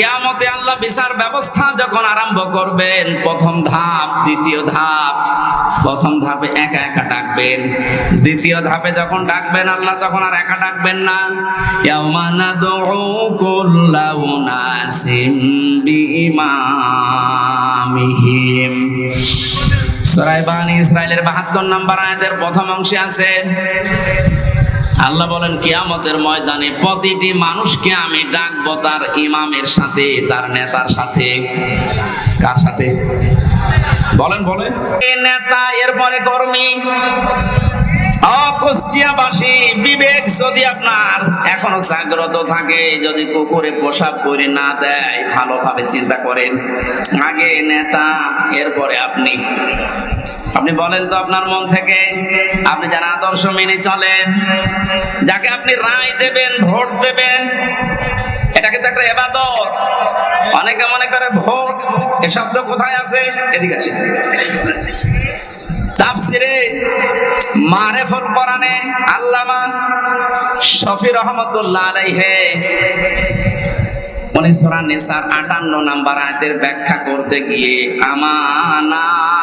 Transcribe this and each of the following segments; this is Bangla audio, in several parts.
কেয়ামতে আল্লাহ বিচার ব্যবস্থা যখন আরম্ভ করবেন, প্রথম ধাপ, দ্বিতীয় ধাপ, প্রথম ধাপে একা একা ডাকবেন। দ্বিতীয় ধাপে যখন ডাকবেন, আল্লাহ তখন আর একা ডাকবেন না। ইয়াউমা নাদউ কুল্লা উনাসিম বিইমামিহিম। সূরা বানী ইসরাইলের 72 নম্বর আয়াতের প্রথম অংশে আছে আল্লাহ বলেন, কিয়ামতের ময়দানে প্রতিটি মানুষকে আমি ডাকবো তার ইমামের সাথে, তার নেতার সাথে। কার সাথে? বলেন বলেন। নেতা, এরপরে কর্মী। অকুষ্টিয়াবাসী, বিবেক যদি আপনার এখনও জাগ্রত থাকে, যদি কুকুরে পোশাক করে না দেয়, ভালোভাবে চিন্তা করেন। আগে নেতা, এরপরে আপনি। আপনি বলেন তো আপনার মন থেকে, আপনি যারা আদর্শ মেনে চলেন। যাকে আপনি রায় দেবেন, ভোট দেবেন এটা কিন্তু একটা এবাদত। অনেকে মনে করে ভোট, এ শব্দ কোথায় আছে? এদিকে আছে তাফসিরে মারেফুল কোরআনে আল্লামা শফি রহমতুল্লাহ আলাইহি নিসার 58 নাম্বার আয়াতের ব্যাখ্যা করতে গিয়ে আমানাত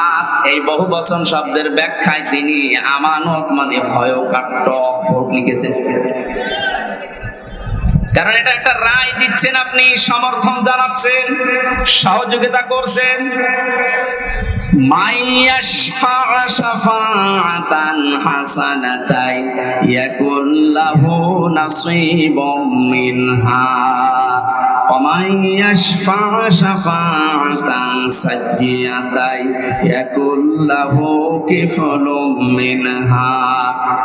এই বহু বচন শব্দের ব্যাখ্যায় তিনি আমানত মানে ভয় কাট্য ভোট লিখেছেন। কারণ এটা একটা রায় দিচ্ছেন আপনি, সমর্থন জানাচ্ছেন, সহযোগিতা করছেন। মাইয়াশফা শাফাআতান হাসানাতাই ইয়াকুল্লাহু নাসীবুম মিনহা ومن يشفع شفاعة سيئة يكن له كفل منها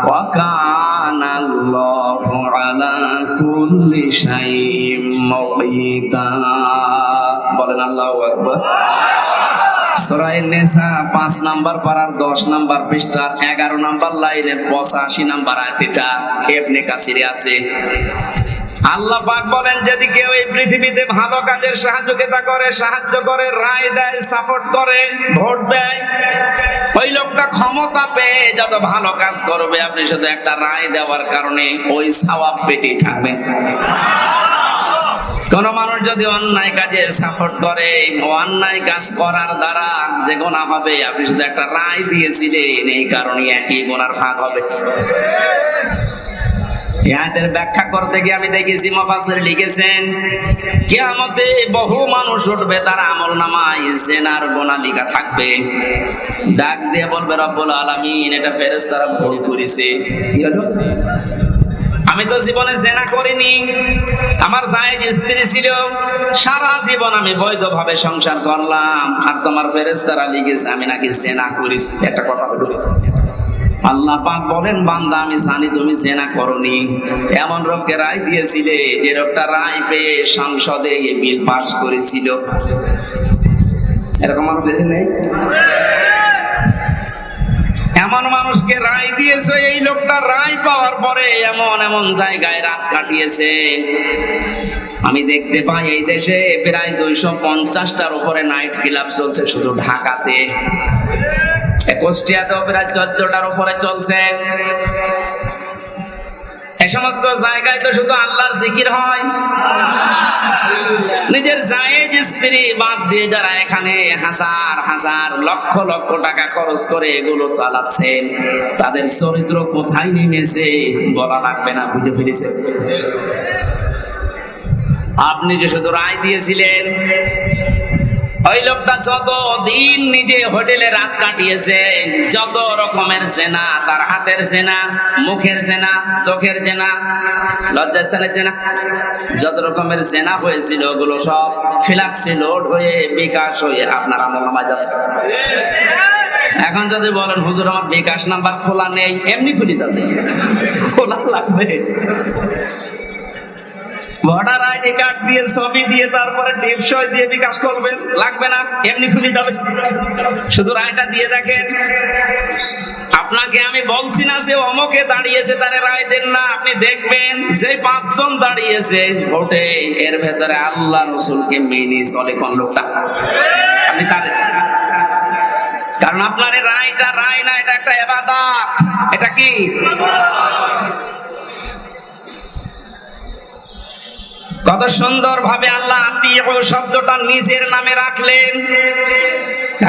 وكان الله على كل شيء مقيتا বলেন আল্লাহু আকবার সরাই নেসা পাঁচ নাম্বার পাড়ার দশ নাম্বার পৃষ্ঠার এগারো নাম্বার লাইনের পঁচাশি নাম্বার আয়তিটা এমনি কাছিরে আছে আল্লাহ পাক বলেন, যদি কেউ এই পৃথিবীতে ভালো কাজের সাহায্যতা করে, সাহায্য করে, রায় দেয় সাপোর্ট করে, ভোট দেয়, ওই লোকটা ক্ষমতা পেয়ে যত ভালো কাজ করবে, আপনি শুধু একটা রায় দেওয়ার কারণে ওই সওয়াব পেতেই থাকবেন কোন মানুষ যদি অন্যায় কাজে সাপোর্ট করে, অন্যায় কাজ করার দ্বারা যে গোনা হবে, আপনি শুধু একটা রায় দিয়েছিলেন, এই কারণে একই গোনার ভাগ হবে। ইহাদের ব্যাখ্যা করতে গিয়ে আমি দেখেছি মফাসির লিখেছেন বহু মানুষ উঠবে, তার আমল নামায়, জেনার গোনা লিখা থাকবে। ডাক দিয়ে বলবে, রব্বুল এটা ফেরেশতারা ভুল করেছে। আমি তো জীবনে জেনা করিনি। আমার জায়েজ স্ত্রী ছিল, সারা জীবন আমি বৈধভাবে সংসার করলাম। আর তোমার ফেরেশতারা লিখেছে, আমি নাকি জেনা করিস একটা কথা বলি। আল্লাহ পাক বলেন, বান্দা, আমি জানি তুমি জেনা করনি। এমন লোককে রায় দিয়েছিলে, যে লোকটা রায় পেয়ে সংসদে এই বিল পাস করেছিল। এরকম আরও বেশি নেই? এমন মানুষকে রায় দিয়েছে, এই লোকটা রায় পাওয়ার পরে এমন এমন জায়গায় রাত কাটিয়েছে। আমি দেখতে পাই, এই দেশে প্রায় দুইশো পঞ্চাশটার উপরে নাইট ক্লাব চলছে, শুধু ঢাকাতে। কুষ্টিয়াতেও প্রায় চোদ্দটার উপরে চলছে। এ সমস্ত জায়গায় তো শুধু আল্লাহর জিকির হয়। নিজের জায়েজ স্ত্রী বাদ দিয়ে যারা এখানে হাজার হাজার, লক্ষ লক্ষ টাকা খরচ করে এগুলো চালাচ্ছেন তাদের চরিত্র কোথায় নেমেছে বলা লাগবে না, বুঝে ফিরেছে আপনি যে শুধু রায় দিয়েছিলেন ওই লোকটা যত দিন নিজে হোটেলে রাত কাটিয়েছে, যত রকমের জেনা, তার হাতের জেনা, মুখের জেনা, চোখের জেনা, লজ্জাস্থানের জেনা, যত রকমের জেনা হয়েছিল, ওগুলো সব ফিলাক্সি লোড হয়ে বিকাশ হয়ে আপনার আমল যাচ্ছে। এখন যদি বলেন, হুজুর, আমার বিকাশ নাম্বার খোলা নেই, এমনি খুলি যাবে খোলা লাগবে। ভোটার আইডি কার্ড দিয়ে ছবি দিয়ে তারপরে টিপসই দিয়ে বিকাশ করবেন, লাগবে না, এমনি খুলে যাবে শুধু রায়টা দিয়ে দেখেন। আপনাকে আমি বলছি না যে অমকে দাঁড়িয়েছে, তারে রায় দেন না, আপনি দেখবেন যে পাঁচজন দাঁড়িয়েছে ভোটে, এর ভেতরে আল্লাহ রসুলকে মেনে চলে কোন লোকটা? আপনি তাদের কারণ আপনার রায়টা, রায় না, এটা একটা এবাদাত। এটা কি? কত সুন্দর ভাবে আল্লাহ শব্দটা নিজের নামে রাখলেন,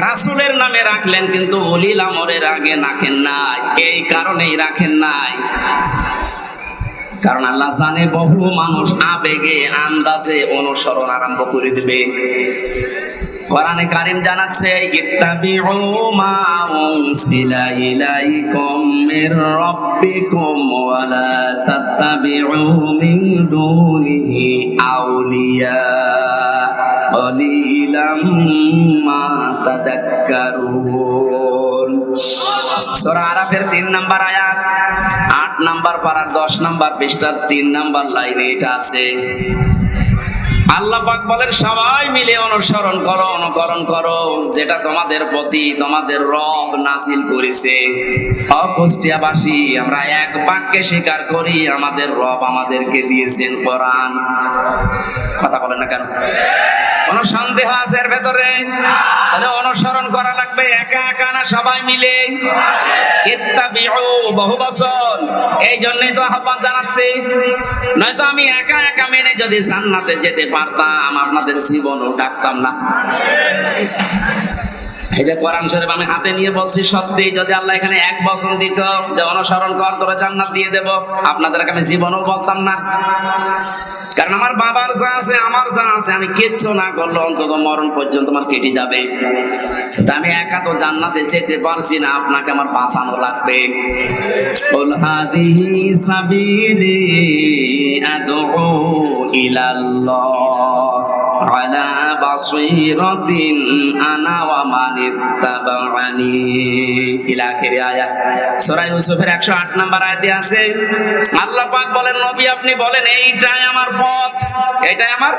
রাসুলের নামে রাখলেন, কিন্তু অলিল আমরের আগে রাখেন নাই, এই কারণেই রাখেন নাই। কারণ আল্লাহ জানে বহু মানুষ আবেগে, আন্দাজে অনুসরণ আরম্ভ করে দিবে। কোরআনে কারিম জানাচ্ছে ইত্তাবিউ মা উনসিলা ইলাইকুম মির রাব্বিকুম ওয়া তাত্তাবিউ মিন দুনিহি আউলিয়া কলিলাম মা তাদাক্কারুন। সূরা আরাফের 3 নাম্বার আয়াত 8 নাম্বার পারার 10 নাম্বার পৃষ্ঠার 3 নাম্বার লাইনে এটা আছে। আল্লাহ পাক বলেন, সবাই মিলে অনুসরণ করো, অনুকরণ করো। যেটা তোমাদের প্রতি তোমাদের রব নাসিল করেছে। অকুষ্টিয়াবাসী আমরা এক বাক্যে স্বীকার করি, আমাদের রব আমাদেরকে দিয়েছেন কোরআন। কথা বলেন না কেন? কোন সন্দেহ আছে এর ভেতরে? তাহলে অনুসরণ করা লাগবে, একা একা না, সবাই মিলে? বহু বছর। এই জন্যই তো আহ্বান জানাচ্ছি। নয়তো আমি একা একা মেনে যদি জান্নাতে যেতে পারতাম আপনাদের জীবনও ডাকতাম না। এই কোরআন শরীফ আমি হাতে নিয়ে বলছি সত্যি যদি আল্লাহ এখানে এক বছর দিত যে অনুসরণ কর করে জান্নাত দিয়ে দেব, আপনাদেরকে আমি জীবনও বলতাম না। কারণ আমার বাবার যা আছে, আমার যা আছে, আমি কিচ্ছু না করলে অন্তত মরণ পর্যন্ত আমার কেটে যাবে। তা আমি একা তো জান্নাতে যেতে পারছি না, আপনাকে আমার বাঁচানো লাগবে। সাবিলি আদৌ ইলাল্লাহ। على بصيرة أنا ومن اتبعني إلى آخر آية সূরা ইউসুফের 108 নম্বর আয়াতে আছে আল্লাহ পাক বলেন নবী আপনি বলেন এইটাই আমার পথ এটাই আমার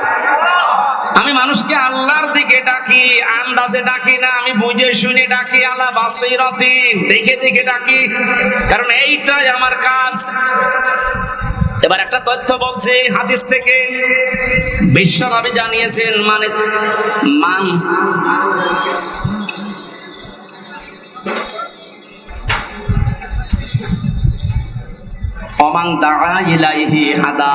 আমি মানুষকে আল্লাহর দিকে ডাকি আন্দাজে ডাকি না আমি বুঝে শুনে ডাকি আল্লাহ বাসিরতিন দেখে দেখে ডাকি কারণ এইটাই আমার কাজ এবার একটা তথ্য বলছে হাদিস থেকে। বিশ্বভাবে জানিয়েছেন মানে মান অমাং দাঁড়া ইলাইহি হাদা।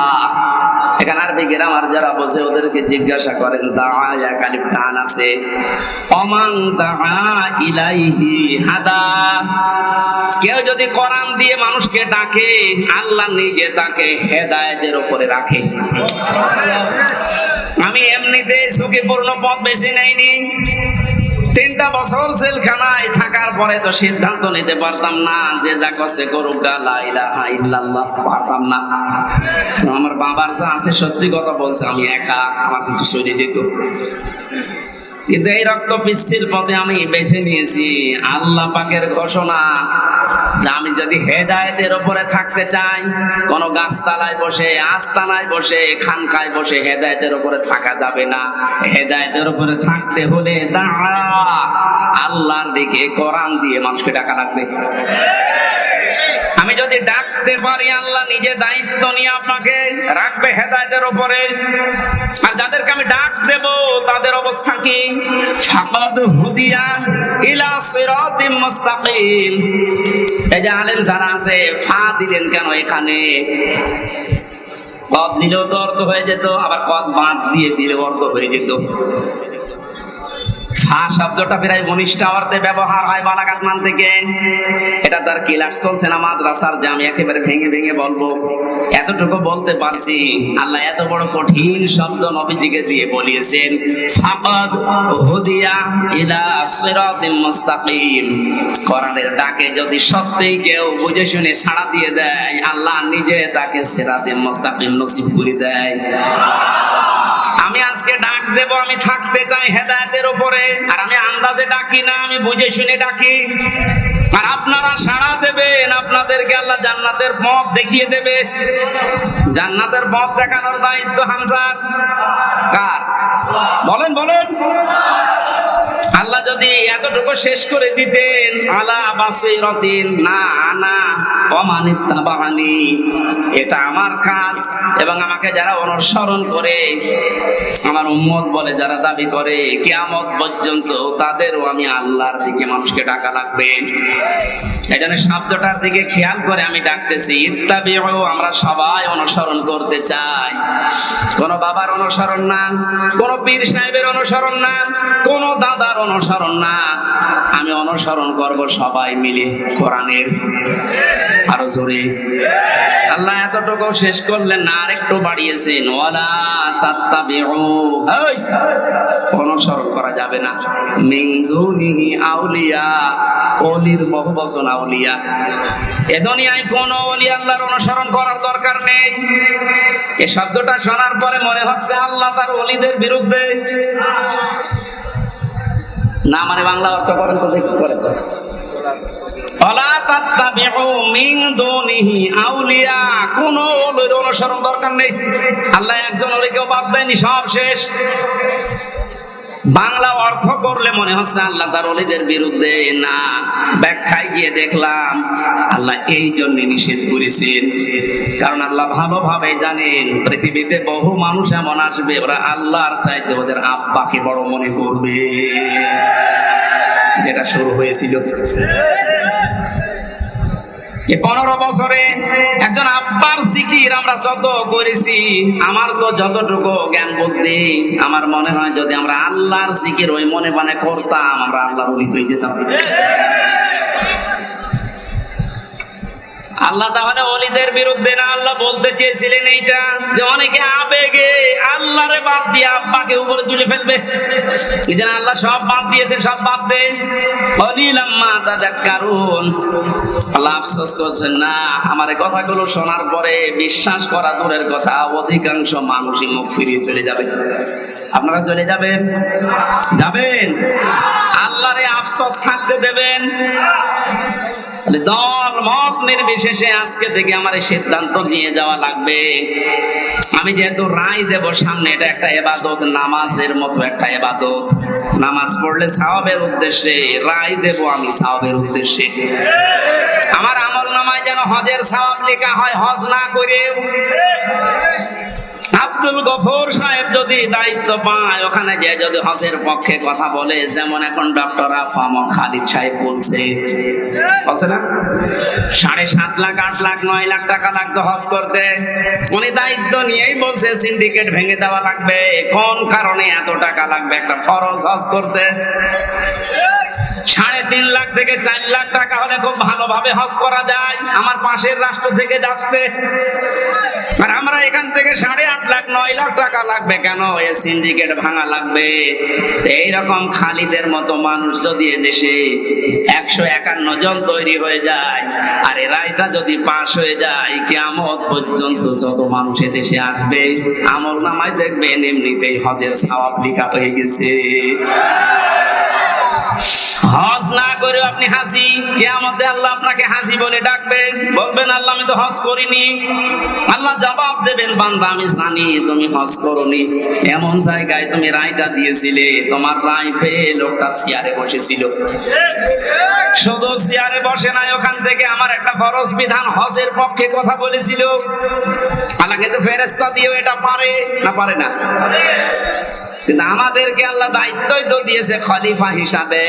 এখানে আরবি গ্রামার যারা বসে ওদেরকে জিজ্ঞাসা করেন দাঁড়া এক টান আছে? অমাং দাঁড়া ইলাইহি হাদা। কেউ যদি কোরআন দিয়ে মানুষকে ডাকে, আল্লাহ নিজে তাকে হেদায়েতের উপরে রাখে। আমি এমনিতে ঝুঁকিপূর্ণ পথ বেছে নেইনি। তিনটা বছর জেলখানায় থাকার পরে তো সিদ্ধান্ত নিতে পারতাম না যে যা করছে করুক পারতাম না। আমার বাবার যা আছে সত্যি কথা বলছে, আমি একা আমার কিন্তু শরীর যেত কিন্তু এই রক্ত পিচ্ছিল পথে আমি বেছে নিয়েছি। আল্লাহ পাকের ঘোষণা, আমি যদি হেদায়েতের উপরে থাকতে চাই, কোন গাছতলায় বসে, আস্তানায় বসে, খানকায় বসে হেদায়েতের উপরে থাকা যাবে না। হেদায়েতের উপরে থাকতে হলে দাঁড়া আল্লাহর দিকে কোরআন দিয়ে মানুষকে ডাকা লাগবে। আমি যদি ডাকতে পারি, আল্লাহ নিজে দায়িত্ব নিয়ে আপনাকে রাখবে হেদায়তের উপরে। আর যাদেরকে আমি ডাক দেব, তাদের অবস্থা কি? ফাকাদ হুদিয়া ইলা সিরাতিম মুস্তাকিম। এই যে আলেম যারা আছে, ফা দিলেন কেন এখানে? কদ দিলেও তো অর্থ হয়ে যেত, আবার কদ বাদ দিয়ে দিলেও অর্থ হয়ে যেত। ফা শব্দটা প্রায় ঘনিষ্ঠ অর্থে ব্যবহার হয় বালাঘাট মান থেকে। এটা তার ক্লাস চলছে না মাদ্রাসার, যে আমি একেবারে ভেঙে ভেঙে বলব। এতটুকু বলতে পারছি, আল্লাহ এত বড় কঠিন শব্দ নবীজিকে দিয়ে বলিয়েছেন, ফাকাদ হুদিয়া ইলা সিরাতিম মুস্তাকিম। কোরআনের ডাকে যদি সত্যিই কেউ বুঝে শুনে ছাড়া দিয়ে দেয়, আল্লাহ নিজে তাকে সিরাতিম মুস্তাকিম নসিব করে দেয়। আমি আজকে ডাক দেব, আমি থাকতে চাই হেদায়তের উপরে। আর আমি আন্দাজে ডাকি না, আমি বুঝে শুনে ডাকি। আর আপনারা সাড়া দেবেন, আপনাদেরকে আল্লাহ জান্নাতের পথ দেখিয়ে দেবে। জান্নাতের পথ দেখানোর দায়িত্ব হামসার কার? বলেন বলেন। আল্লাহ যদি এতটুকু শেষ করে দিতেন, আলা বাসিরাতিন, না অমানিত্তাবাহানি এটা আমার কাজ এবং আমাকে যারা অনুসরণ করে, আমার উম্মত বলে যারা দাবি করে, কিয়ামত পর্যন্ত তাদেরও আমি আল্লাহর দিকে মানুষকে ডাকা লাগবে। এই জন্য শব্দটার দিকে খেয়াল করে আমি ডাকতেছি, ইত্তাবিউ আমরা সবাই অনুসরণ করতে চাই। কোন বাবার অনুসরণ না, কোন পীর সাহেবের অনুসরণ না। কোন দাদার অনুসরণ না। আমি অনুসরণ করব সবাই মিলে কোরআনের। আরও জোরে। আল্লাহ এতটুকু শেষ করলেন না আর একটু বাড়িয়েছেন। ওয়ালা তাত্তাবিউ। অনুসরণ করা যাবে না। মিন আউলিয়া, অলির বহু আউলিয়া। এ দুনিয়ায় কোন অলি আল্লাহর অনুসরণ করার দরকার নেই। এই শব্দটা শোনার পরে মনে হচ্ছে আল্লাহ তার অলিদের বিরুদ্ধে। না মানে বাংলা অর্থ করেন তো দেখি করে অলা তাত্তাবিউ দুনিহি আউলিয়া, কোন ওলির অনুসরণ দরকার নেই। আল্লাহ একজন ওরে কেউ দেয়নি, সব শেষ। বাংলা অর্থ করলে মনে হচ্ছে আল্লাহ তার অলিদের বিরুদ্ধে, না। ব্যাখ্যায় গিয়ে দেখলাম, আল্লাহ এই জন্য নিষেধ করেছেন। কারণ আল্লাহ ভালোভাবে জানেন, পৃথিবীতে বহু মানুষ এমন আসবে, ওরা আল্লাহর চাইতে ওদের আব্বাকে বড় মনে করবে। যেটা শুরু হয়েছিল। পনেরো বছরে একজন আব্বার জিকির আমরা যত করেছি, আমার তো যতটুকু জ্ঞান বুদ্ধি, আমার মনে হয় যদি আমরা আল্লাহর জিকির ওই মনে মানে করতাম, আমরা আল্লাহর অলি হয়ে যেতাম। আল্লাহ তাহলে অলিদের বিরুদ্ধে না আল্লাহ বলতে চেয়েছিলেন এইটা যে অনেকে আবেগে আল্লাহরে বাদ দিয়ে আব্বাকে উপরে তুলে ফেলবে। এই জন্য আল্লাহ সব বাদ দিয়েছেন, সব বাদ দে অলিলাম্মা তাদের কারণ আল্লাহ আফসোস করছেন, না, আমার কথাগুলো শোনার পরে বিশ্বাস করা দূরের কথা, অধিকাংশ মানুষই মুখ ফিরিয়ে চলে যাবে। আপনারা চলে যাবেন? যাবেন? আল্লাহরে আফসোস থাকতে দেবেন। তাহলে দল মত নির্বিশেষে আজকে থেকে আমার এই সিদ্ধান্ত নিয়ে যাওয়া লাগবে। আমি যেহেতু রায় দেব সামনে, এটা একটা এবাদত, নামাজের মতো একটা এবাদত। নামাজ পড়লে সাহাবের উদ্দেশ্যে, রায় দেব আমি সাহাবের উদ্দেশ্যে। আমার আমল নামায় যেন হজের সাহাব লেখা হয়, হজ না করে আব্দুল গফর সাহেব যদি দায়িত্ব পায়, ওখানে যে যদি হজের পক্ষে কথা বলে, যেমন এখন ডক্টর আফাম খালিদ সাহেব বলছে। বলছে না? সাড়ে সাত লাখ, আট লাখ, নয় লাখ টাকা লাগতো হজ করতে। উনি দায়িত্ব নিয়েই বলছে সিন্ডিকেট ভেঙে দেওয়া লাগবে। কোন কারণে এত টাকা লাগবে? একটা ফরজ হজ করতে। সাড়ে তিন লাখ থেকে চার লাখ টাকা হলে খুব ভালোভাবে হজ করা যায়। আমার পাশের রাষ্ট্র থেকে যাচ্ছে। আর আমরা এখান থেকে সাড়ে আট লাখ, নয় লাখ টাকা লাগবে কেন? এ সিন্ডিকেট ভাঙা লাগবে। এইরকম খালিদের মতো মানুষ যদি দেশে একশো একান্ন জন তৈরি হয়ে যায়, আর এ রায়টা যদি পাশ হয়ে যায় কেমন পর্যন্ত যত মানুষ দেশে আসবে, আমল নামায় দেখবেন এমনিতেই হজের সওয়াব লিখা হয়ে গেছে। হজ না করে আপনি হাসি কেয়ামতে আল্লাহ আপনাকে হাসি বলে ডাকবেন বলবেন, আল্লাহ, আমি তো হজ করিনি। আল্লাহ জবাব দেবেন, বান্দা, আমি জানি তুমি হজ করনি। এমন জায়গায় তুমি রায়টা দিয়েছিলে। তোমার রায় পেয়ে লোকটা চেয়ারে বসেছিল। শুধু চেয়ারে বসে নাই, ওখান থেকে আমার একটা ফরজ বিধান হজের পক্ষে কথা বলেছিল। আল্লাহ কিন্তু ফেরেস্তা দিয়েও এটা পারে না পারে না। কিন্তু আমাদেরকে আল্লাহ দায়িত্বই তো দিয়েছে খলিফা হিসাবে।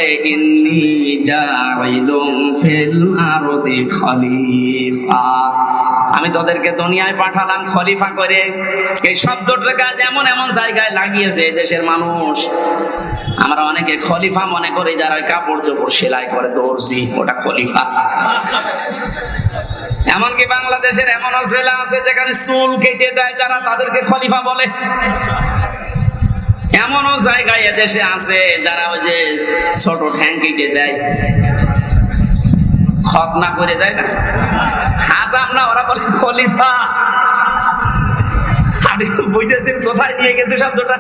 খলিফা। আমি তোদেরকে দুনিয়ায় পাঠালাম খলিফা করে। এই শব্দটা যেমন এমন জায়গায় লাগিয়েছে দেশের মানুষ। আমরা অনেকে খলিফা মনে করি যারা কাপড় চোপড় সেলাই করে, দর্জি, ওটা খলিফা। এমনকি বাংলাদেশের এমনও জেলা আছে যেখানে চুল কেটে দেয় যারা তাদেরকে খলিফা বলে। এমনও জায়গায় এদেশে আছে যারা ওই যে ছোট ঠ্যাং কেটে দেয়। খত না করে দেয় না? হাজাম না ওরা বলে খলিফা। বুঝেছেন কোথায় নিয়ে গেছে শব্দটা।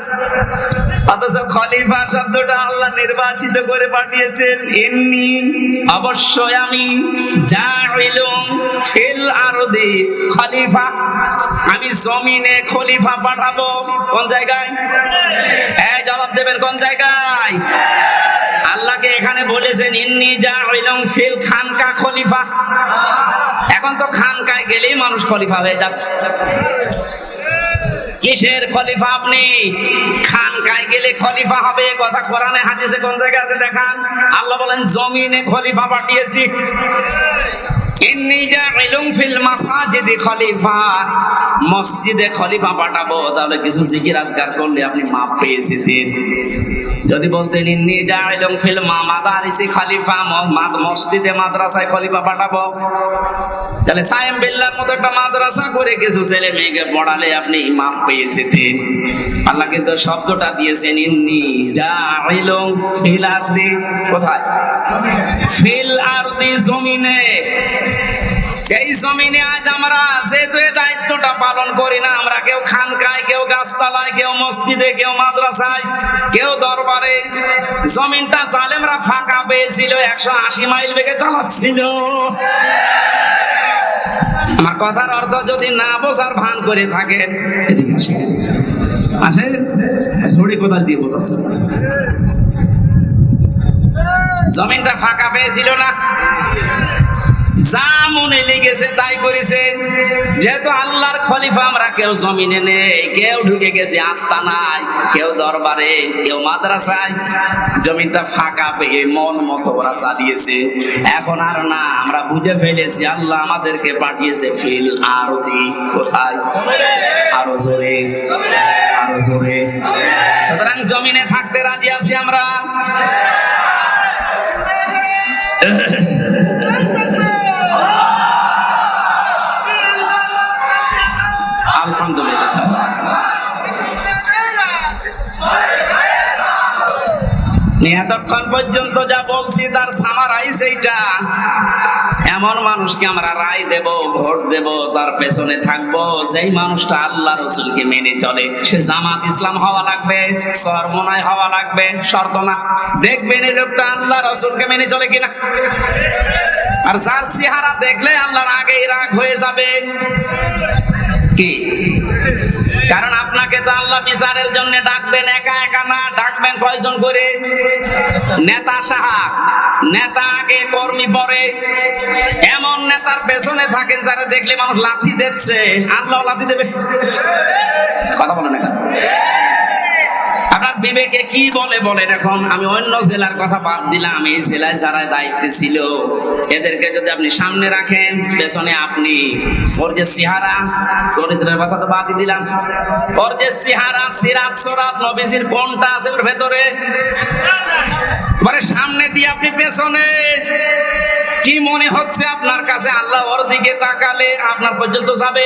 অথচ খলিফা শব্দটা আল্লাহ নির্বাচিত করে পাঠিয়েছেন। এমনি অবশ্যই আমি জাইলুম ফিল আরদি খলিফা, আমি জমিনে খলিফা পাঠাবো। কোন জায়গায়? এই জবাব দেবেন কোন জায়গায়? আল্লাহকে এখানে বলেছেন, ইন্নি যা ফিল খানকা খলিফা। এখন তো খানকায় গেলেই মানুষ খলিফা হয়ে যাচ্ছে। কিসের খলিফা আপনি? খানকায় গেলে খলিফা হবে। কথা কোরআনে, হাদিসে কোন জায়গায় আছে? দেখান। আল্লাহ বলেন, জমিনে খলিফা পাঠিয়েছি। মাসাজিদি খলিফা। পাঠাবো, তাহলে কিছু জিকির আজকার করলে আপনি মাপ পেয়ে যেতেন যদি বলতেন, ইন্নী জাইলুম ফিল মাদারিসি খলিফা মসজিদে মাদ্রাসায় খলিফা পাঠাবো। তাহলে সায়েম বিল্লার মতো একটা মাদ্রাসা করে কিছু ছেলে মেয়েকে পড়ালে আপনি মাপ পেয়ে যেতেন আল্লাহ কিন্তু শব্দটা দিয়েছেন, ইন্নি জাইলুম ফিল আরদি। কোথায়? ফিল আরদি জমিনে। এই জমিনে আজ আমরা যেহেতু দায়িত্বটা পালন করি না, আমরা কেউ খানকায়, কেউ গাছতলায়, কেউ মসজিদে, কেউ মাদ্রাসায়, কেউ দরবারে, জমিনটা জালেমরা ফাঁকা পেয়েছিল, একশো আশি মাইল বেগে চালাচ্ছিল। আমার কথার অর্থ যদি না বোঝার ভান করে থাকে, এদিকে। আসেন। ছড়ি কোথায় দিয়ে বোঝাচ্ছে জমিনটা ফাঁকা পেয়েছিল না? যা মনে লেগেছে তাই করেছে। যেহেতু আল্লাহর খলিফা আমরা কেউ জমিনে নেই, কেউ ঢুকে গেছে আস্তানায় কেউ দরবারে, কেউ মাদ্রাসায়। জমিনটা ফাঁকা পেয়ে মন মতো ওরা চালিয়েছে। এখন আর না, আমরা বুঝে ফেলেছি, আল্লাহ আমাদেরকে পাঠিয়েছে ফিল আরও কোথায়? আরও জোরে আরও জোরে। সুতরাং জমিনে থাকতে রাজি আছি আমরা। এতক্ষণ পর্যন্ত যা বলছি তার সামারাইজ এইটা এমন মানুষকে আমরা রায় দেব, ভোট দেব, তার পেছনে থাকব। যেই মানুষটা আল্লাহ রসুলকে মেনে চলে, সে জামাত ইসলাম হওয়া লাগবে সরমনায় হওয়া লাগবে, শর্ত না। দেখবেন এই লোকটা আল্লাহ রসুলকে মেনে চলে কিনা? আর যার চেহারা দেখলে আল্লাহর আগেই রাগ হয়ে যাবে। কি? কারণ আপনাকে তো আল্লাহ বিচারের জন্য ডাকবেন, একা একা না, ডাকবেন কয়জন করে? নেতা সাহা, নেতা আগে কর্মী পরে। এমন নেতার পেছনে থাকেন যারা দেখলে মানুষ লাথি দিচ্ছে। আল্লাহ লাথি দেবে। কথা বলেন না বিবেকে কি বলে বলেন এখন আমি অন্য জেলার কথা বাদ দিলাম। এই জেলায় যারা দায়িত্বে ছিল, এদেরকে যদি আপনি সামনে রাখেন, পেছনে আপনি। ওর যে সিহারা, চরিত্রের কথা তো বাদ দিলাম। ওর যে সিহারা সিরাত সরাত নবীজির কোনটা আছে ওর ভেতরে। মানে সামনে দিয়ে আপনি পেছনে। কি মনে হচ্ছে আপনার কাছে? আল্লাহ ওর দিকে তাকালে আপনার পর্যন্ত যাবে?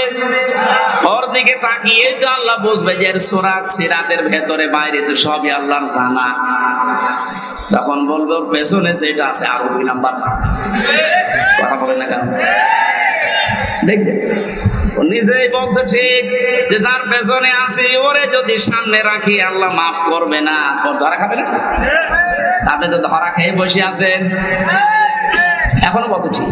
ওর দিকে তাকিয়ে তো আল্লাহ বুঝবে যে সোরাত, সিরাতের ভেতরে, বাইরে তো সবই আল্লাহর জানা। তখন বলবে, ওর পেছনে যেটা আছে আরও দুই নাম্বার কথা বলেন না কেন? দেখবেন? ও নিজেই বলছে ঠিক, যে যার পেছনে আছে, ওরে যদি সামনে রাখি, আল্লাহ মাফ করবে না। ধরা খাবে না? আপনি তো ধরা খেয়ে বসে আছেন। এখনও বলছো ঠিক।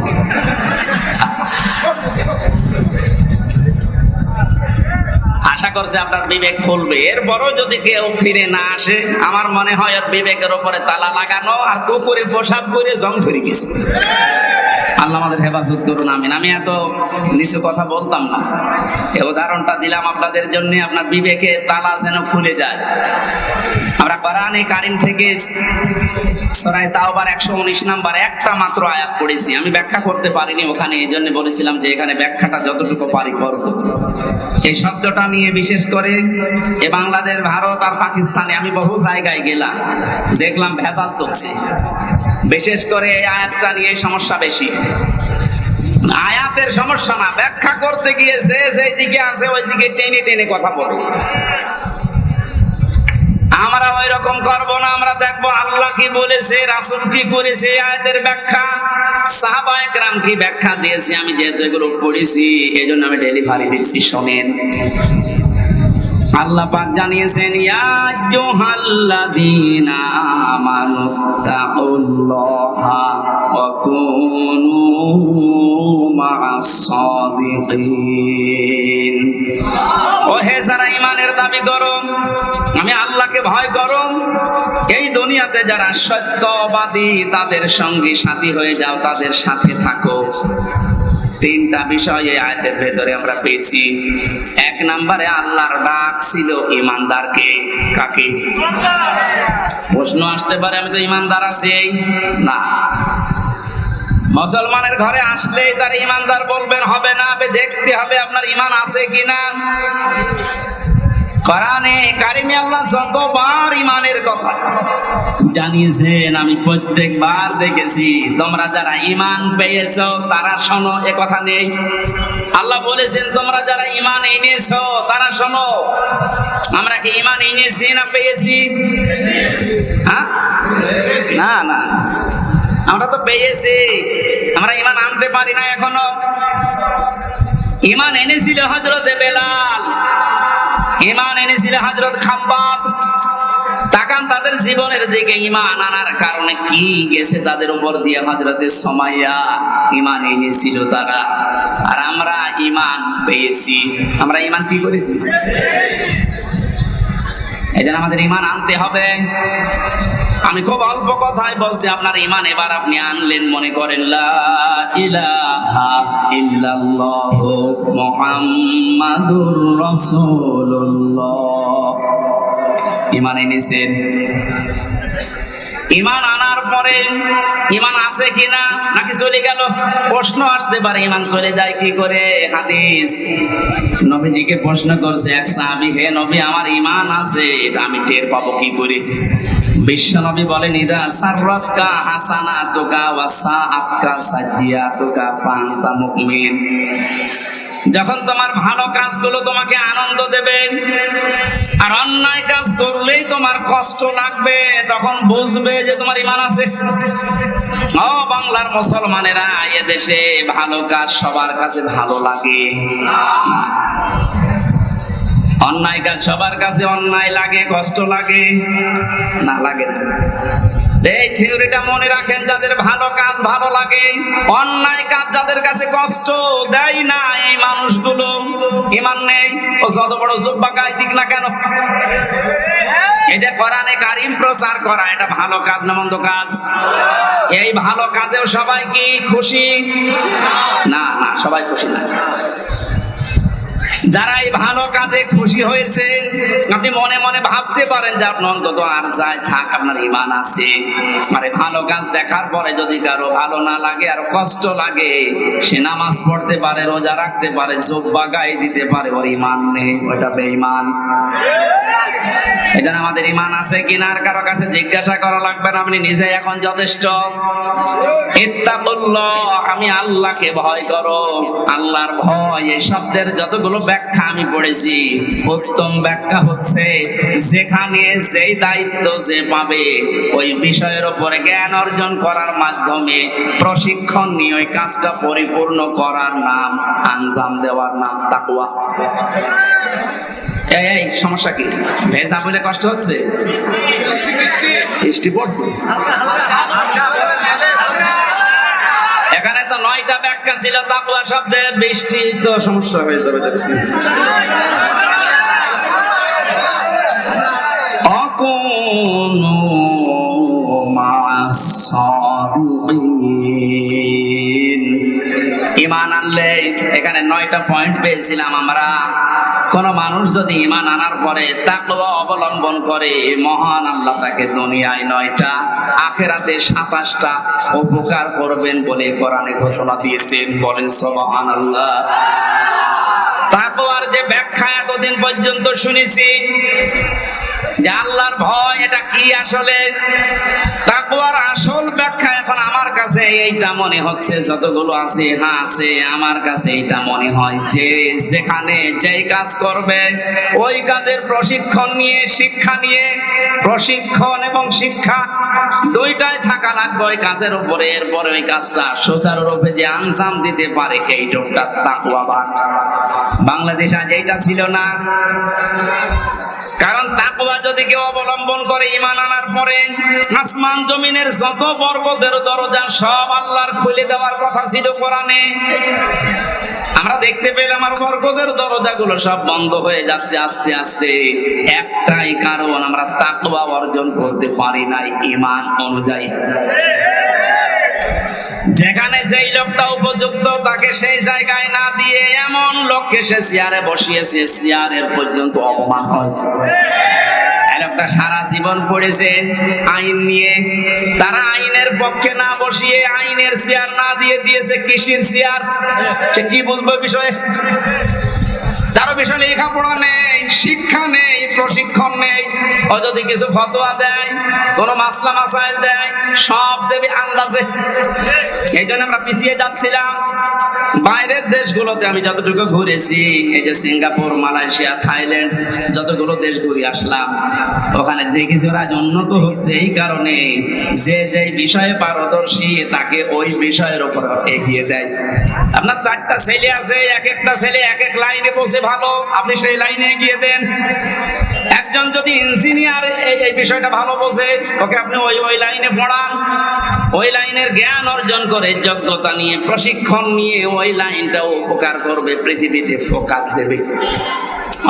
আশা করছে আপনার বিবেক খুলবে এরপরও যদি কেউ ফিরে না আসে, আমার মনে হয় ওর বিবেকের উপরে তালা লাগানো আর কুকুরে পোশাক করে জং ধরে গেছে। আল্লাহ আমাদের হেফাজত করুন, আমিন। আমি এত নিচু কথা বলতাম না। এই উদাহরণটা দিলাম আপনাদের জন্য, আপনার বিবেকে তালা যেন খুলে যায়। আমরা কোরআনে কারিম থেকে সরাই তাওবার একশো উনিশ নাম্বার একটা মাত্র আয়াত পড়েছি। আমি ব্যাখ্যা করতে পারিনি ওখানে, এই জন্য বলেছিলাম যে এখানে ব্যাখ্যাটা যতটুকু পারি করব। এই শব্দটা নিয়ে বিশেষ করে এ বাংলাদেশ, ভারত আর পাকিস্তানে আমি বহু জায়গায় গেলাম। দেখলাম ভেজাল চলছে। বিশেষ করে এই আয়াতটা নিয়ে সমস্যা বেশি। আয়াতের সমস্যা না, ব্যাখ্যা করতে গিয়ে যে যেই দিকে আছে ওই দিকে টেনে টেনে কথা বলে। আমরা ওই রকম করব না, আমরা দেখব আল্লাহ কি বলেছে, রাসুল কি করেছে আয়াতের ব্যাখ্যা। সাহাবা একরাম কি ব্যাখ্যা দিয়েছে? আমি যেহেতু এগুলো পড়েছি এই জন্য আমি ডেলিভারি দিচ্ছি, শোনেন। আল্লাহ পাক জানিয়েছেন, ইয়া আইয়ুহাল্লাযীনা আমানু তাকুল্লাহা ওয়া কুনু মা'আস সাদিকিন ও দাবি করো, আমি আল্লাহকে ভয় করো। এই দুনিয়াতে যারা সত্যবাদী, তাদের সঙ্গী সাথী হয়ে যাও, তাদের সাথে থাকো। তিনটা বিষয় এই আয়াতের ভেতরে আমরা পেয়েছি। এক নম্বরে আল্লাহর ডাক ছিল ইমানদারকে। কাকে? প্রশ্ন আসতে পারে, আমি তো ইমানদার আছি না। মুসলমানের ঘরে আসলেই তার ইমানদার বলবেন, হবে না দেখতে হবে আপনার ইমান আছে কিনা? কোরআনে কারিমে আল্লাহ যতবার ইমানের কথা জানিয়েছেন, আমি প্রত্যেকবার দেখেছি। তোমরা যারা ইমান পেয়েছ, তারা শোনো, এ কথা নেই। আল্লাহ বলেছেন, তোমরা যারা ইমান এনেছো, তারা শোনো। আমরা কি ইমান এনেছি না পেয়েছি? হ্যাঁ? না না। আমরা তো পেয়েছি। আমরা ইমান আনতে পারি না এখনও। ইমান এনেছিল হজরত বেলাল। ইমান এনেছিল হাজরত খাব্বাব তাকান তাদের জীবনের দিকে ইমান আনার কারণে কি গেছে তাদের উপর দিয়ে হাজরতের সময়া ইমান এনেছিল তারা। আর আমরা ইমান পেয়েছি। আমরা ইমান কি করেছি? এই আমাদের ইমান আনতে হবে। আমি খুব অল্প কথায় বলছি, আপনার ইমান এবার আপনি আনলেন, মনে করেন, লা ইলাহা ইমান এনেছেন? ইমান আনার পরে ইমান আছে কিনা নাকি চলে গেল? প্রশ্ন আসতে পারে, ইমান চলে যায় কি করে? হাদিস। নবীজিকে প্রশ্ন করছে, এক সাহাবি, হে নবী, আমার ইমান আছে এটা আমি টের পাবো কি করে? বিশ্ব নবী বলেন, ইদা সাররাতকা হাসানাতুকা ওয়া সাআতকা সাজিয়াতুকা ফান্তা মুমিন। যখন তোমার ভালো কাজগুলো তোমাকে আনন্দ দেবে আর অন্যায় কাজ করলেই তোমার কষ্ট লাগবে, তখন বুঝবে যে তোমার ইমান আছে। ও বাংলার মুসলমানেরা, এ দেশে ভালো কাজ সবার কাছে ভালো লাগে। অন্যায় কাজ সবার কাছে অন্যায় লাগে, কষ্ট লাগে, না লাগে না। এই থিওরিটা মনে রাখেন, যাদের ভালো কাজ ভালো লাগে, অন্যায় কাজ যাদের কাছে কষ্ট দেয় না এই মানুষগুলো, ইমান নেই। ও যত বড় জুব্বা গায়ে দিক না কেন? এটা কোরআনে কারিম প্রচার করা, এটা ভালো কাজ না মন্দ কাজ? এই ভালো কাজেও সবাই কি খুশি? না না, সবাই খুশি না। যারা এই ভালো কাজে খুশি হয়েছে, আপনি মনে মনে ভাবতে পারেন যে আপনি অন্তত আর যায় থাক, আপনার ইমান আছে। আরে ভালো কাজ দেখার পরে যদি কারও ভালো না লাগে আর কষ্ট লাগে, সে নামাজ পড়তে পারে, রোজা রাখতে পারে, জোব্বা গায়ে দিতে পারে, ওর ইমান নেই, ওটা বেঈমান। এটা আমাদের ইমান আছে কিনা আর কারও কাছে জিজ্ঞাসা করা লাগবে না, আপনি নিজে এখন যথেষ্ট। আমি আল্লাহকে ভয় করো। আল্লাহর ভয়, এই শব্দের যতগুলো ব্যাখ্যা আমি পড়েছি, উত্তম ব্যাখ্যা হচ্ছে, যেখানে যেই দায়িত্ব যে পাবে, ওই বিষয়ের উপরে জ্ঞান অর্জন করার মাধ্যমে প্রশিক্ষণ নিয়ে ওই কাজটা পরিপূর্ণ করার নাম, আঞ্জাম দেওয়ার নাম তাকুয়া এই সমস্যা কি? ভেজা বলে কষ্ট হচ্ছে? বৃষ্টি পড়ছে। এখানে তো নয়টা ব্যাখ্যা ছিল তাকুয়া শব্দের বৃষ্টি তো সমস্যা হয়ে যাবে দেখছি। ইমান আনলে এখানে নয়টা পয়েন্ট পেয়েছিলাম আমরা। কোন মানুষ যদি ইমান আনার পরে তাকওয়া অবলম্বন করে মহান আল্লাহ তাকে দুনিয়ায় নয়টা, আখেরাতে সাতাশটা উপকার করবেন বলে কোরআনে ঘোষণা দিয়েছেন। বলেন সুবহান আল্লাহ তাকওয়ার যে ব্যাখ্যা এতদিন পর্যন্ত শুনেছি। যে আল্লাহর ভয়, এটা কি আসলে? তাকওয়ার আসল ব্যাখ্যা এখন আমার কাছে এইটা মনে হচ্ছে, যতগুলো আছে হ্যাঁ আছে, আমার কাছে এইটা মনে হয়। যে যেখানে যেই কাজ করবে, ওই কাজের প্রশিক্ষণ নিয়ে, শিক্ষা নিয়ে, প্রশিক্ষণ এবং শিক্ষা দুইটাই থাকা লাগবে ওই কাজের উপরে। এরপরে ওই কাজটা সুচারুরূপে যে আনসাম দিতে পারে, এই লোকটা তাকুয়াবান বাংলাদেশ আজ এইটা ছিল না। তাকওয়া যদি কেউ অবলম্বন করে ইমান আনার পরে আসমান জমিনের যত বর্গদের দরজা সব আল্লাহর খুলে দেওয়ার কথা ছিল কোরআনে। আমরা দেখতে পেলাম দরজাগুলো সব বন্ধ হয়ে যাচ্ছে আস্তে আস্তে। একটাই কারণ আমরা তাকওয়া অর্জন করতে পারি নাই ইমান অনুযায়ী। যেখানে যেই লোকটা উপযুক্ত, তাকে সেই জায়গায় না দিয়ে এমন লোককে সে চেয়ারে বসিয়েছে, চেয়ারের পর্যন্ত অপমান হয় লোকটা সারা জীবন পড়েছে আইন নিয়ে। তারা আইনের পক্ষে না বসিয়ে আইনের চেয়ার না দিয়ে দিয়েছে, কৃষির চেয়ার। সে কি বুঝবে বিষয়ে? তারও বিষয় লেখাপড়া নেই, শিক্ষা নেই, প্রশিক্ষণ নেই। ও যদি কিছু ফতোয়া দেয়, কোন মাসলা মাসাইল দেয়, সব দেবে আন্দাজে। এই জন্য আমরা পিছিয়ে যাচ্ছিলাম। বাইরের দেশগুলোতে আমি যতটুকু ঘুরেছি, এই যে সিঙ্গাপুর, মালয়েশিয়া, থাইল্যান্ড, যতগুলো দেশ ঘুরে আসলাম, ওখানে দেখেছি ওরা উন্নত হচ্ছে। এই কারণে যে যে বিষয়ে পারদর্শী, তাকে ওই বিষয়ের উপর এগিয়ে দেয়। আপনার চারটা ছেলে আছে, এক একটা ছেলে এক এক লাইনে বসে ভালো। আপনি সেই লাইনে এগিয়ে দেন। একজন যদি ইঞ্জিনিয়ার এই বিষয়টা ভালো বোঝে, ওকে আপনি ওই ওই লাইনে পড়ান। ওই লাইনের জ্ঞান অর্জন করে যোগ্যতা নিয়ে, প্রশিক্ষণ নিয়ে ওই লাইনটা উপকার করবে, পৃথিবীতে ফোকাস দেবে।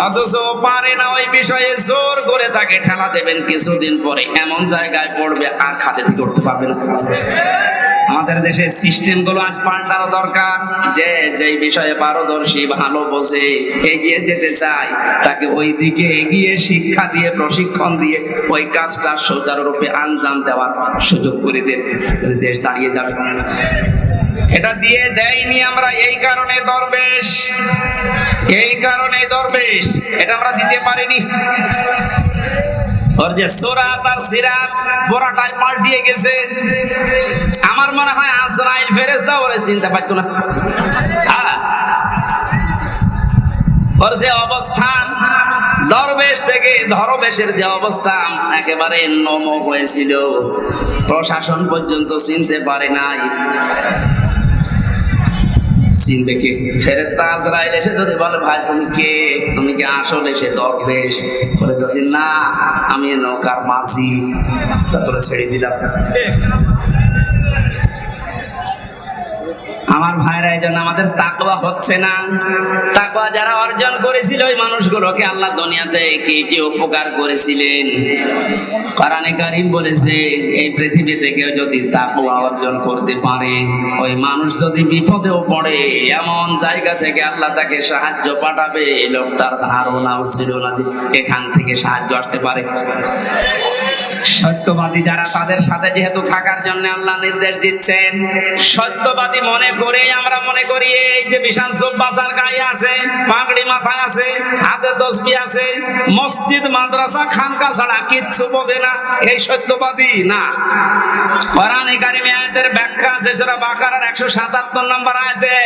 অথচ পারে না ওই বিষয়ে জোর করে তাকে ঠেলা দেবেন কিছুদিন পরে। এমন জায়গায় পড়বে আর খাতে করতে পারবেন আমাদের দেশের সিস্টেমগুলো আজ পাল্টানো দরকার। যে, যেই বিষয়ে পারদর্শী, ভালো বোঝে, এগিয়ে যেতে চায়, তাকে ওই দিকে এগিয়ে শিক্ষা দিয়ে, প্রশিক্ষণ দিয়ে ওই কাজটা সুচারুরূপে আঞ্জাম দেওয়ার সুযোগ করে দেন দেশ দাঁড়িয়ে যাবে। এটা দিয়ে দেয়নি আমরা, এই কারণে দরবেশ। এই কারণে দরবেশ। এটা আমরা দিতে পারিনি। ওর যে সোরাত আর সিরাত বড়টাই পাল্টিয়ে গেছে। আমার মনে হয় আজরাইল ফেরেস্তা ওরে চিন্তা পারতো না। হ্যাঁ। ওর যে অবস্থান, দরবেশ থেকে ধরবেশের যে অবস্থান, একেবারে নম হয়েছিল। প্রশাসন পর্যন্ত চিনতে পারে নাই। চিনবে দেখে ফেরেস্তা আজরাইল এসে যদি বলে, ভাই, তুমি কে? তুমি কি আসলে সে দরবেশ বলে, যদি না, আমি নৌকার মাঝি। তারপরে ছেড়ে দিলাম। আমার ভাইরা এই আমাদের তাকওয়া হচ্ছে না। তাকওয়া যারা অর্জন করেছিল ওই মানুষগুলোকে আল্লাহ দুনিয়াতে কি কি উপকার করেছিলেন? কোরআনে কারিম বলেছে, এই পৃথিবীতে কেউ যদি তাকওয়া অর্জন করতে পারে, ওই মানুষ যদি বিপদেও পড়ে, এমন জায়গা থেকে আল্লাহ তাকে সাহায্য পাঠাবে, এই লোকটার ধারণাও ছিল না এখান থেকে সাহায্য আসতে পারে। সত্যবাদী যারা তাদের সাথে যেহেতু থাকার জন্য আল্লাহ নির্দেশ দিচ্ছেন, সত্যবাদী মনে করে আমরা মনে করি এই যে বিশাল গায়ে আছে, পাগড়ি আছে, হাতে আছে, মসজিদ, মাদ্রাসা, খানকা ছাড়া কিচ্ছু না, এই সত্যবাদী? না। কোরআনে কারিমে আয়াতের ব্যাখ্যা আছে সেটা বাকারার একশো সাতাত্তর নম্বর আয়াতে।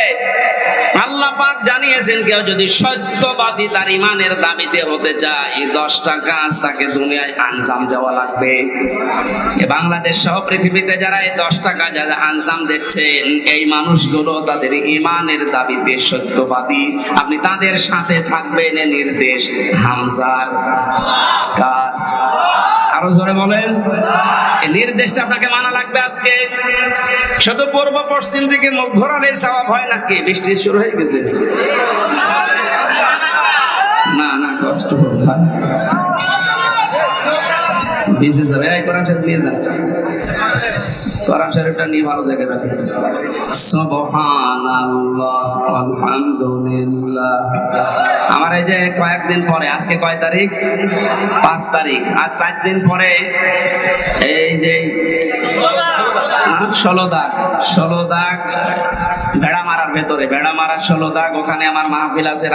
জানিয়েছেন, কেউ যদি সত্যবাদী তার ইমানের দাবিতে হতে চায় দশটা কাজ তাকে দুনিয়ায় আঞ্জাম দেওয়া লাগবে। বাংলাদেশ সহ পৃথিবীতে যারা এই দশটা কাজ আজ আঞ্জাম দেখছেন, এই মানুষগুলো তাদের ইমানের দাবিতে সত্যবাদী। আপনি তাদের সাথে থাকবেন নির্দেশ হামজার। কার? আরও জোরে বলেন। নির্দেশটা আপনাকে মানা লাগবে আজকে। শুধু পূর্ব পশ্চিম দিকে মুখ ঘোরালে স্বভাব হয় নাকি? বৃষ্টি শুরু হয়ে গেছে। না না, কষ্ট হবে যাবে। এই কোরআন নিয়ে যান। নিয়ে ভালো রাখেন। আমার এই যে কয়েকদিন পরে, আজকে কয় তারিখ? পাঁচ তারিখ। আর চার দিন পরে এই যে ষোলো দাগ ষোলো দাগ ভেড়া মারার ভেতরে, ভেড়া মারার ষোলো দাগ ওখানে আমার মাহফিল আছে।